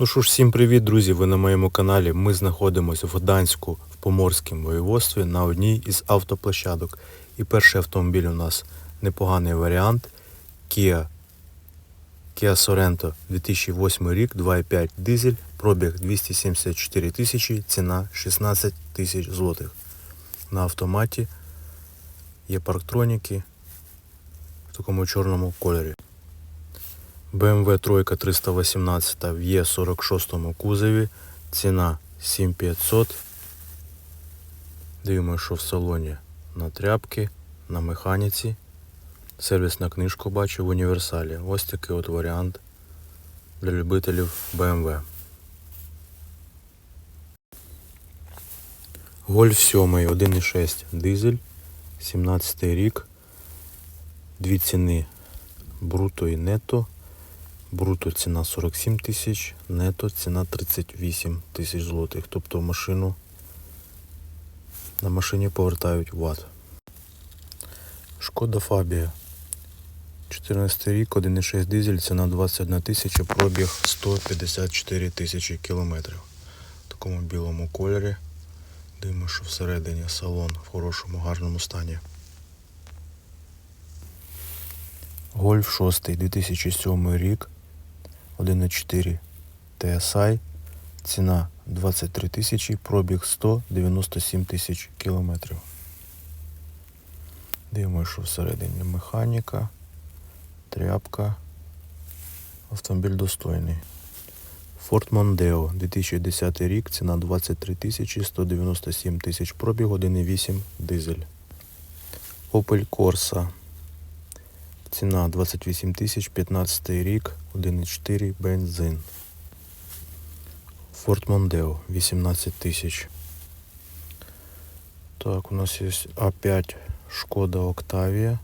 Ну що ж, всім привіт, друзі! Ви на моєму каналі. Ми знаходимося в Гданську в Поморському воєводстві на одній із автоплощадок. І перший автомобіль у нас непоганий варіант Kia, Kia Sorento 2008 рік, 2.5 дизель, пробіг 274 тисячі, ціна 16 тисяч злотих. На автоматі є парктроніки в такому чорному кольорі. BMW тройка 318 в Е46 кузові. Ціна 7500. Дивимося, що в салоні на тряпки, на механіці. Сервісна книжку бачу в універсалі. Ось такий от варіант для любителів BMW. Гольф 7 1.6 дизель. 17 рік. Дві ціни бруто і нетто. Бруто ціна 47 тисяч, нето ціна 38 тисяч злотих. Тобто машину на машині повертають ват. Шкода Фабія. 14 рік, 1,6 дизель, ціна 21 тисяча, пробіг 154 тисячі кілометрів. В такому білому кольорі. Дивимося, що всередині салон в хорошому, гарному стані. Гольф 6 2007 рік. 1,4 TSI. Ціна 23 тисячі, пробіг 197 тисяч кілометрів. Дивимося, що всередині механіка, тряпка. Автомобіль достойний. Ford Mondeo 2010 рік, ціна 23 тисячі, 197 тисяч пробіг, 1,8 дизель. Opel Corsa Ціна 28 тисяч, 15 рік, 1,4 бензин. Ford Mondeo 18 тисяч. Так, у нас є А5 Шкода Octavia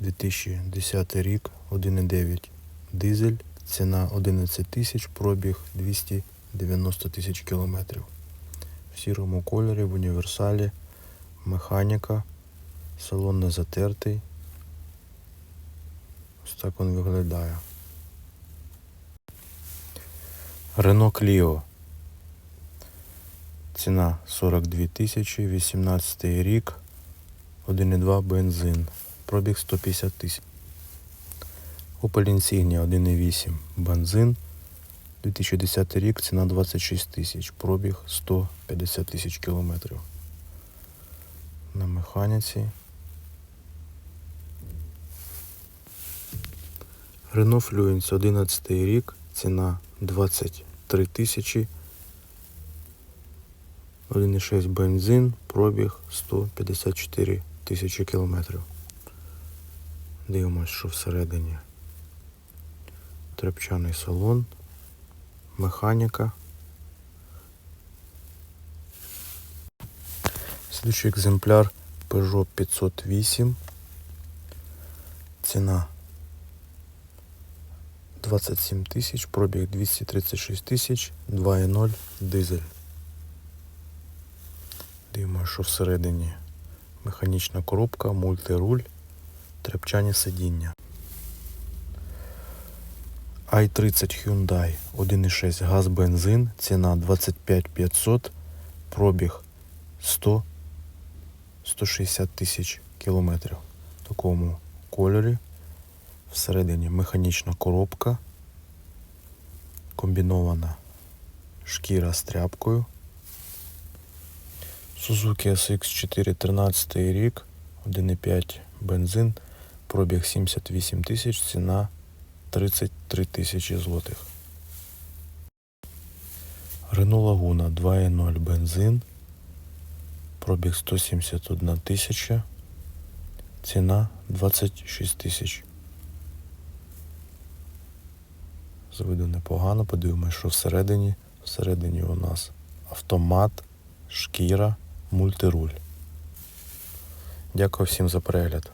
2010 рік, 1,9 дизель. Ціна 11 тисяч, пробіг 290 тисяч кілометрів. В сірому кольорі, в універсалі, механіка, салон не затертий. Ось так він виглядає. Рено Кліо. Ціна 42 тисячі, 18 рік, 1,2 бензин. Пробіг 150 тисяч. Opel Insignia 1,8 бензин. 2010 рік, ціна 26 тисяч, пробіг 150 тисяч кілометрів. На механіці. Renault Fluence 11 рік, ціна 23 тисячі. 1,6 бензин, пробіг 154 тисячі кілометрів. Дивимось, що всередині. Тряпчаний салон, механіка. Слідчий екземпляр Peugeot 508. Ціна 27 тисяч, пробіг 236 тисяч, 2.0 дизель. Дивимося, що всередині механічна коробка, мультируль, тряпчані сидіння. i30 Hyundai 1.6 газ бензин, ціна 25 500, пробіг 100 160 тисяч кілометрів. В такому кольорі. Всередині механічна коробка, комбінована шкіра з тряпкою. Suzuki SX4 13 рік, 1,5 бензин, пробіг 78 тисяч, ціна 33 тисячі злотих. Renault Laguna 2.0 бензин, пробіг 171 тисяча, ціна 26 тисяч. З виду непогано, подивимось, що всередині. Всередині у нас автомат, шкіра, мультируль. Дякую всім за перегляд.